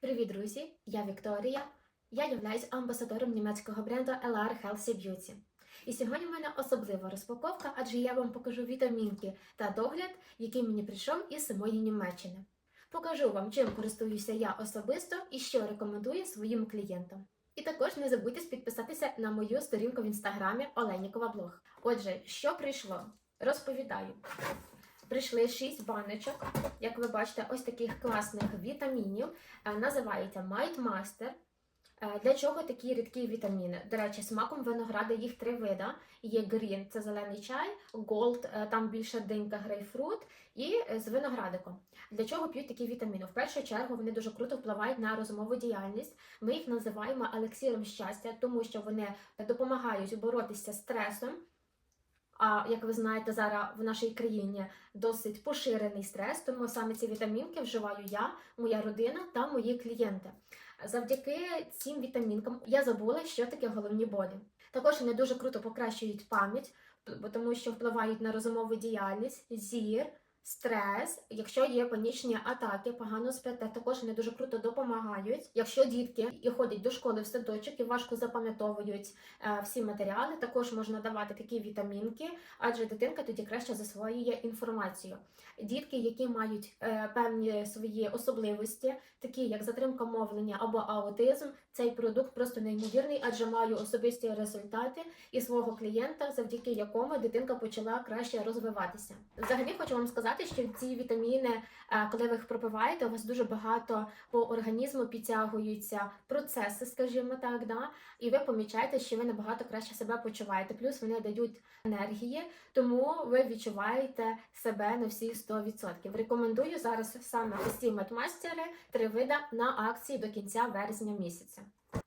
Привіт, друзі! Я Вікторія. Я являюсь амбасадором німецького бренду LR Healthy Beauty. І сьогодні в мене особлива розпаковка, адже я вам покажу вітамінки та догляд, який мені прийшов із самої Німеччини. Покажу вам, чим користуюся я особисто і що рекомендую своїм клієнтам. І також не забудьте підписатися на мою сторінку в інстаграмі Оленікова Блог. Отже, що прийшло? Розповідаю. Прийшли 6 баночок, як ви бачите, ось таких класних вітамінів. Е, Називається Might Master. Е, Для чого такі рідкі вітаміни? До речі, смаком винограда їх три вида. Є Green – це зелений чай, Gold – е, там більше динька грейпфрут, і з виноградиком. Для чого п'ють такі вітаміни? В першу чергу вони дуже круто впливають на розумову діяльність. Ми їх називаємо елексіром щастя, тому що вони допомагають боротися з стресом. А як ви знаєте, зараз в нашій країні досить поширений стрес, тому саме ці вітамінки вживаю я, моя родина та мої клієнти. Завдяки цим вітамінкам я забула, що таке головні болі. Також вони дуже круто покращують пам'ять, тому що впливають на розумову діяльність, зір, стрес. Якщо є панічні атаки, погано спите, також вони дуже круто допомагають. Якщо дітки і ходять до школи в садочок і важко запам'ятовують е, всі матеріали, також можна давати такі вітамінки, адже дитинка тоді краще засвоює інформацію. Дітки, які мають е, певні свої особливості, такі як затримка мовлення або аутизм, цей продукт просто неймовірний, адже маю особисті результати і свого клієнта, завдяки якому дитинка почала краще розвиватися. Взагалі хочу вам сказати, що ці вітаміни, е, коли ви їх пропиваєте, у вас дуже багато по організму підтягуються процеси, скажімо так, да? і ви помічаєте, що ви набагато краще себе почуваєте. Плюс вони дають енергії, тому ви відчуваєте себе на всі 100%. Рекомендую зараз саме ці медмастери три вида на акції до кінця вересня місяця.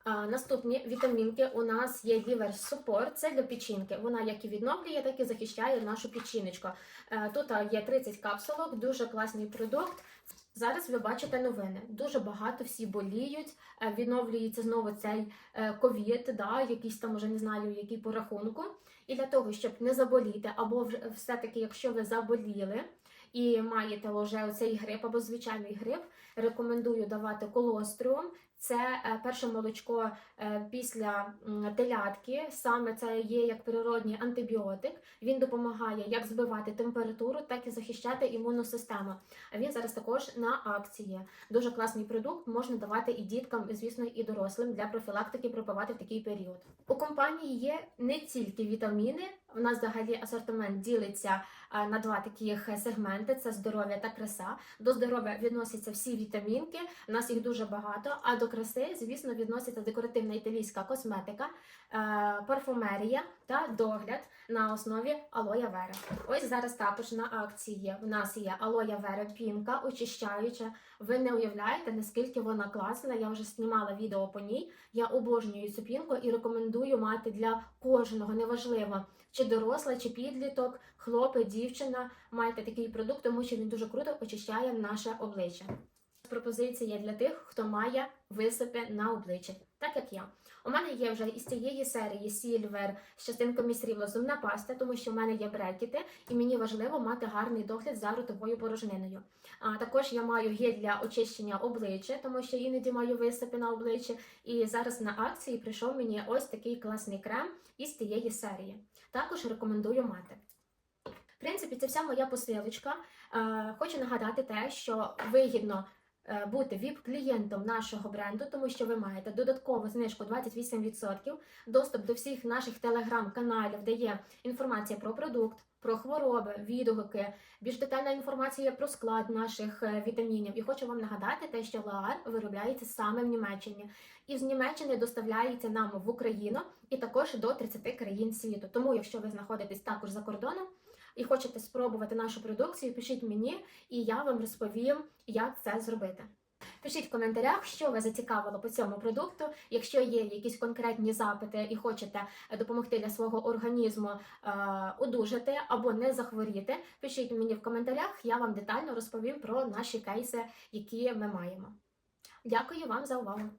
Наступні вітамінки у нас є Liver Support, це для печінки. Вона як і відновлює, так і захищає нашу печіночку. Е, Тут є 30 капсулок, дуже класний продукт. Зараз ви бачите новини. Дуже багато всі боліють, е, відновлюється знову цей е, ковід, да, якийсь там уже не знаю, який по рахунку. І для того, щоб не заболіти, або все-таки, якщо ви заболіли і маєте вже оцей грип або звичайний грип, рекомендую давати колостріум. Це е, перше молочко е, після телятки. Саме це є як природній антибіотик. Він допомагає як збивати температуру, так і захищати імунну систему. Він зараз також на акції. Дуже класний продукт, можна давати і діткам, і, звісно, і дорослим для профілактики пропивати в такий період. У компанії є не тільки вітаміни. У нас взагалі асортимент ділиться е, на два таких сегменти: це здоров'я та краса. До здоров'я відносяться всі вітамінки. У нас їх дуже багато. А до краси, звісно, відноситься декоративна італійська косметика, е, парфумерія та догляд на основі алоя вера. Ось зараз також на акції в нас є алоя вера пінка, очищаюча. Ви не уявляєте, наскільки вона класна. Я вже знімала відео по ній. Я обожнюю цю пінку і рекомендую мати для кожного, неважливо, чи доросла, чи підліток, хлопець, дівчина. Майте такий продукт, тому що він дуже круто очищає наше обличчя. Пропозиція для тих, хто має висипи на обличчі, так як я. У мене є вже із цієї серії Сільвер з частинками срібла зубна паста, тому що в мене є брекети, і мені важливо мати гарний догляд за ротовою порожниною. А також я маю гель для очищення обличчя, тому що іноді маю висипи на обличчі. І зараз на акції прийшов мені ось такий класний крем із цієї серії. Також рекомендую мати. В принципі, це вся моя посилочка. Е, Хочу нагадати те, що вигідно бути ВІП-клієнтом нашого бренду, тому що ви маєте додаткову знижку 28%, доступ до всіх наших телеграм-каналів, де є інформація про продукт, про хвороби, відгуки, більш детальна інформація про склад наших е, вітамінів. І хочу вам нагадати те, що Лаар виробляється саме в Німеччині. І з Німеччини доставляється нам в Україну і також до 30 країн світу. Тому, якщо ви знаходитесь також за кордоном, і хочете спробувати нашу продукцію, пишіть мені, і я вам розповім, як це зробити. Пишіть в коментарях, що вас зацікавило по цьому продукту. Якщо є якісь конкретні запити і хочете допомогти для свого організму е, одужати або не захворіти, пишіть мені в коментарях, я вам детально розповім про наші кейси, які ми маємо. Дякую вам за увагу!